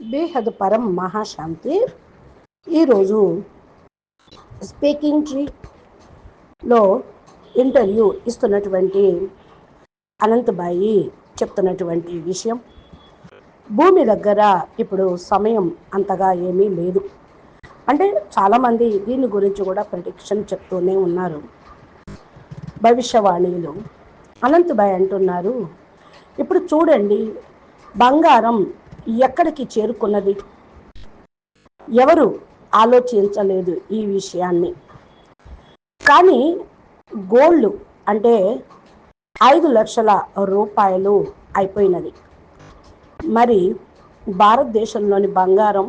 బేహద్ పరం మహాశాంతి. ఈరోజు స్పీకింగ్ ట్రీలో ఇంటర్వ్యూ ఇస్తున్నటువంటి అనంతబాయి చెప్తున్నటువంటి విషయం. భూమి దగ్గర ఇప్పుడు సమయం అంతగా ఏమీ లేదు. అంటే చాలామంది దీని గురించి కూడా ప్రొడిక్షన్ చెప్తూనే ఉన్నారు. భవిష్యవాణిలో అనంతబాయ్ అంటున్నారు ఇప్పుడు చూడండి బంగారం ఎక్కడికి చేరుకున్నది? ఎవరు ఆలోచించలేదు ఈ విషయాన్ని. కానీ గోల్డ్ అంటే ఐదు లక్షల రూపాయలు అయిపోయినది. మరి భారతదేశంలోని బంగారం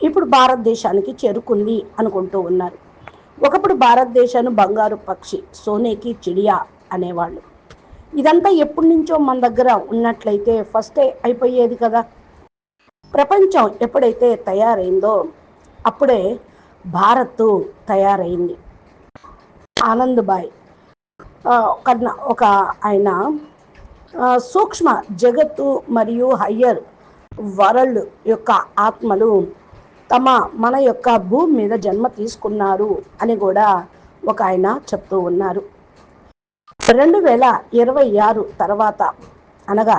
ఇప్పుడు భారతదేశానికి చేరుకుంది అనుకుంటూ ఉన్నారు. ఒకప్పుడు భారతదేశాన్ని బంగారు పక్షి సోనేకి చిడియా అనేవాళ్ళు. ఇదంతా ఎప్పటి నుంచో మన దగ్గర ఉన్నట్లయితే ఫస్టే అయిపోయేది కదా. ప్రపంచం ఎప్పుడైతే తయారైందో అప్పుడే భారత్ తయారైంది. ఆనందబాయ్ ఒక ఒక ఆయన సూక్ష్మ జగత్తు మరియు హయ్యర్ వరల్డ్ యొక్క ఆత్మలు తమ మన యొక్క భూమి మీద జన్మ తీసుకున్నారు అని కూడా ఒక ఆయన చెప్తూ ఉన్నారు. రెండు వేల ఇరవై ఆరు తర్వాత అనగా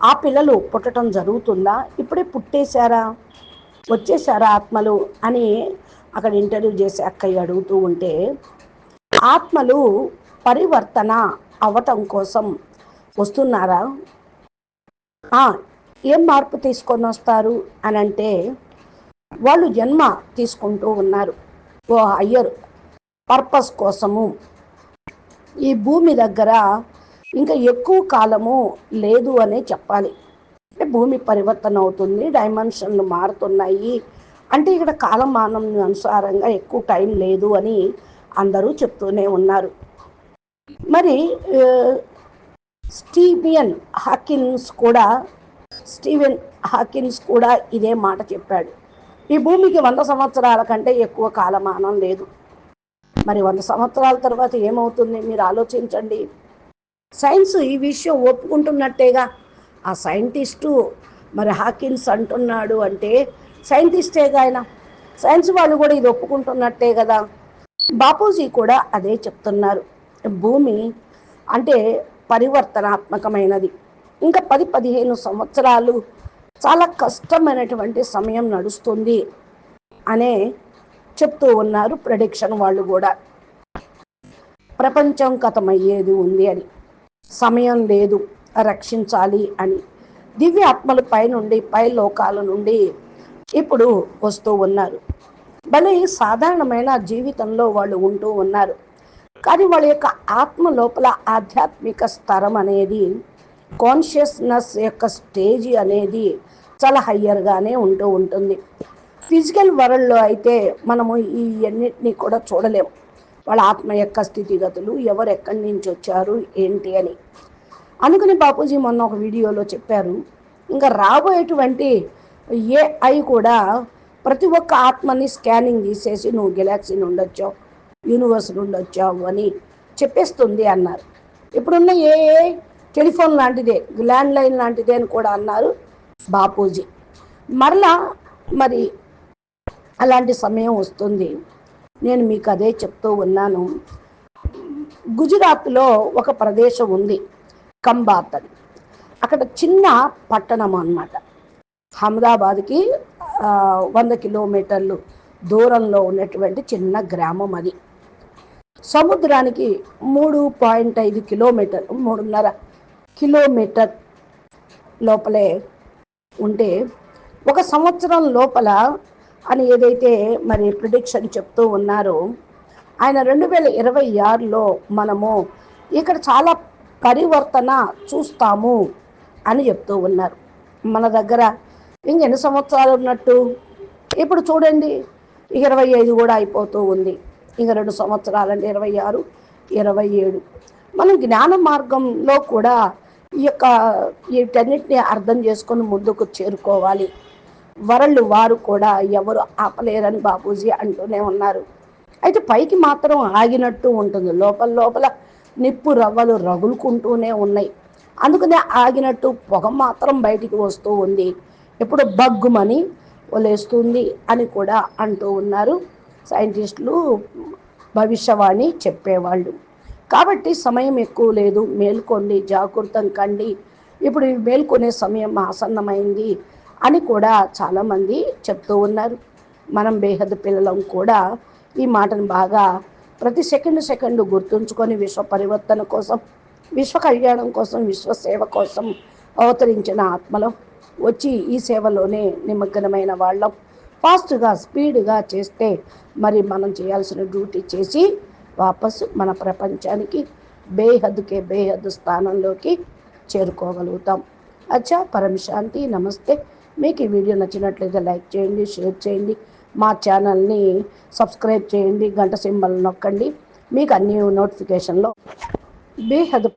ఆ పిల్లలు పుట్టడం జరుగుతుందా? ఇప్పుడే పుట్టేశారా? వచ్చేసారా ఆత్మలు? అని అక్కడ ఇంటర్వ్యూ చేసి అక్కయ్య అడుగుతూ ఉంటే ఆత్మలు పరివర్తన అవ్వటం కోసం వస్తున్నారా? ఏం మార్పు తీసుకొని వస్తారు? అని అంటే వాళ్ళు జన్మ తీసుకుంటూ ఉన్నారు. ఓ హయ్యర్ పర్పస్ కోసము ఈ భూమి దగ్గర ఇంకా ఎక్కువ కాలము లేదు అనే చెప్పాలి. అంటే భూమి పరివర్తన అవుతుంది డైమెన్షన్లు మారుతున్నాయి. అంటే ఇక్కడ కాలమానం అనుసారంగా ఎక్కువ టైం లేదు అని అందరూ చెప్తూనే ఉన్నారు. మరి స్టీవియన్ హాకిన్స్ కూడా స్టీవెన్ హాకిన్స్ కూడా ఇదే మాట చెప్పాడు. ఈ భూమికి వంద సంవత్సరాల కంటే ఎక్కువ కాలమానం లేదు. మరి వంద సంవత్సరాల తర్వాత ఏమవుతుంది? మీరు ఆలోచించండి. సైన్స్ ఈ విషయం ఒప్పుకుంటున్నట్టేగా. ఆ సైంటిస్టు మరి హాకిన్స్ అంటున్నాడు అంటే సైంటిస్టేగా ఆయన. సైన్స్ వాళ్ళు కూడా ఇది ఒప్పుకుంటున్నట్టే కదా. బాపూజీ కూడా అదే చెప్తున్నారు. భూమి అంటే పరివర్తనాత్మకమైనది. ఇంకా పది పదిహేను సంవత్సరాలు చాలా కష్టమైనటువంటి సమయం నడుస్తుంది. అనే చెప్తూ ఉన్నారు ప్రొడిక్షన్ వాళ్ళు కూడా. ప్రపంచం కథమయ్యేది ఉంది అని సమయం లేదు రక్షించాలి అని దివ్య ఆత్మల పై నుండి పై లోకాల నుండి ఇప్పుడు వస్తూ ఉన్నారు. భలే సాధారణమైన జీవితంలో వాళ్ళు ఉంటూ ఉన్నారు. కానీ వాళ్ళ యొక్క ఆత్మ లోపల ఆధ్యాత్మిక స్థరం అనేది కాన్షియస్నెస్ యొక్క స్టేజ్ అనేది చాలా హయ్యర్గానే ఉంటూ ఉంటుంది. ఫిజికల్ వరల్డ్లో అయితే మనము ఈ అన్నిటినీ కూడా చూడలేము. వాళ్ళ ఆత్మ యొక్క స్థితిగతులు ఎవరు ఎక్కడి నుంచి వచ్చారు ఏంటి అని. అనుకుని బాపూజీ మొన్న ఒక వీడియోలో చెప్పారు ఇంకా రాబోయేటువంటి ఏఐ కూడా ప్రతి ఒక్క ఆత్మని స్కానింగ్ తీసేసి నువ్వు గెలాక్సీ నుండి వచ్చావు యూనివర్స్ నుండి వచ్చావు అని చెప్పేస్తుంది అన్నారు. ఇప్పుడున్న ఏ టెలిఫోన్ లాంటిదే ల్యాండ్ లైన్ లాంటిదే అని కూడా అన్నారు బాపూజీ. మరలా మరి అలాంటి సమయం వస్తుంది. నేను మీకు అదే చెప్తూ ఉన్నాను. గుజరాత్లో ఒక ప్రదేశం ఉంది కంబాత్ అని అక్కడ చిన్న పట్టణం అన్నమాట. అహ్మదాబాద్కి వంద కిలోమీటర్లు దూరంలో ఉన్నటువంటి చిన్న గ్రామం అది. సముద్రానికి మూడు పాయింట్ ఐదు కిలోమీటర్ మూడున్నర కిలోమీటర్ లోపలే ఉంటే ఒక సంవత్సరం లోపల అని ఏదైతే మరి ప్రిడిక్షన్ చెప్తూ ఉన్నారో ఆయన రెండు వేల ఇరవై ఆరులో మనము ఇక్కడ చాలా పరివర్తన చూస్తాము అని చెప్తూ ఉన్నారు. మన దగ్గర ఇంకెన్ని సంవత్సరాలు ఉన్నట్టు? ఇప్పుడు చూడండి ఇరవై ఐదు కూడా అయిపోతూ ఉంది. ఇంక రెండు సంవత్సరాలంటే ఇరవై ఆరు ఇరవై ఏడు. మనం జ్ఞాన మార్గంలో కూడా ఈ యొక్క వీటన్నిటిని అర్థం చేసుకొని ముందుకు చేరుకోవాలి. వరళ్ళు వారు కూడా ఎవరు ఆపలేరని బాపూజీ అంటూనే ఉన్నారు. అయితే పైకి మాత్రం ఆగినట్టు ఉంటుంది. లోపల లోపల నిప్పు రవ్వలు రగులుకుంటూనే ఉన్నాయి. అందుకనే ఆగినట్టు పొగ మాత్రం బయటికి వస్తూ ఉంది. ఇప్పుడు బగ్గుమని వలేస్తుంది అని కూడా అంటూ ఉన్నారు. సైంటిస్టులు భవిష్యవాణి చెప్పేవాళ్ళు. కాబట్టి సమయం ఎక్కువ లేదు. మేల్కొండి జాగృతం కండి. ఇప్పుడు మేల్కొనే సమయం ఆసన్నమైంది. అని కూడా చాలామంది చెప్తూ ఉన్నారు. మనం బేహద్ పిల్లలం కూడా ఈ మాటను బాగా ప్రతి సెకండ్ సెకండ్ గుర్తుంచుకొని విశ్వ పరివర్తన కోసం విశ్వ కళ్యాణం కోసం విశ్వ సేవ కోసం అవతరించిన ఆత్మలో. వచ్చి ఈ సేవలోనే నిమగ్నమైన వాళ్ళం. ఫాస్ట్గా స్పీడ్గా చేస్తే మరి మనం చేయాల్సిన డ్యూటీ చేసి వాపసు మన ప్రపంచానికి బేహద్దుకే బేహద్దు స్థానంలోకి చేరుకోగలుగుతాం. అచ్చా పరమశాంతి నమస్తే. మీకు ఈ వీడియో నచ్చినట్లయితే లైక్ చేయండి షేర్ చేయండి మా ఛానల్ని సబ్స్క్రైబ్ చేయండి గంట సింబల్ నొక్కండి. మీకు అన్ని నోటిఫికేషన్లో బేహద్